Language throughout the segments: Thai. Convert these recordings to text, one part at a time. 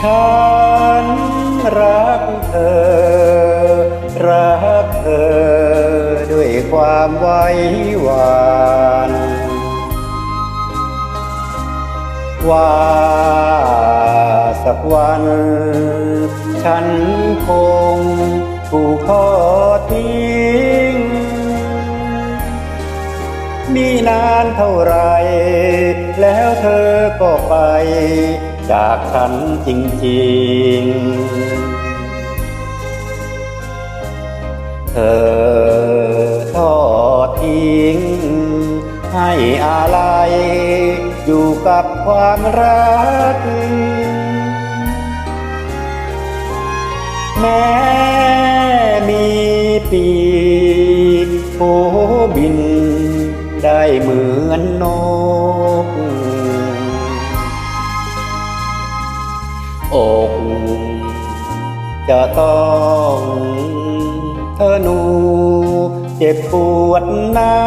ฉันรักเธอ รักเธอ ด้วยความไว้หวานว่าสักวัน ฉันคงถูกทอดทิ้ง มีนานเท่าไร แล้วเธอก็ไป จากฉันจริงๆ เธอทอดทิ้ง ให้อะไรอยู่กับความรัก แม้มีปีกโผบินได้เหมือนนก อกจะต้องเธอหนูเจ็บปวดนั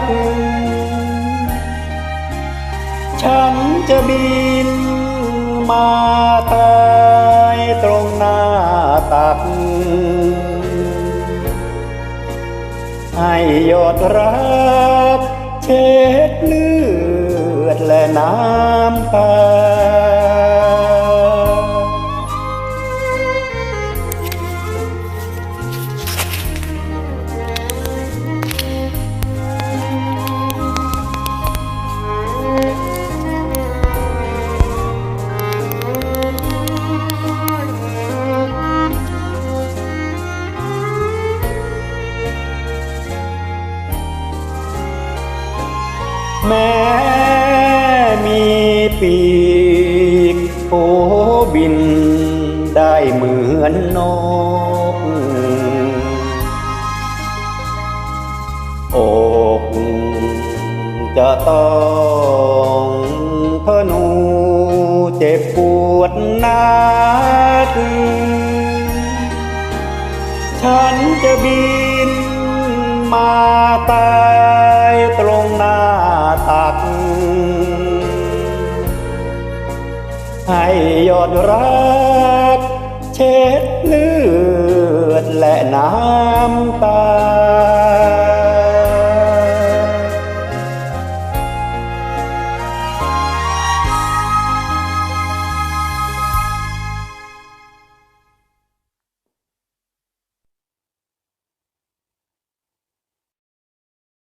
ก ฉันจะบินมาตายตรงหน้าตัก ให้ยอดรักเช็ดเลือดและน้ำตา แม้มีปีกโผบินได้เหมือนนก อกจะต้องพนูเจ็บปวดนักฉันจะบินมาตายต อดรัก เช็ดเลือดและน้ำตา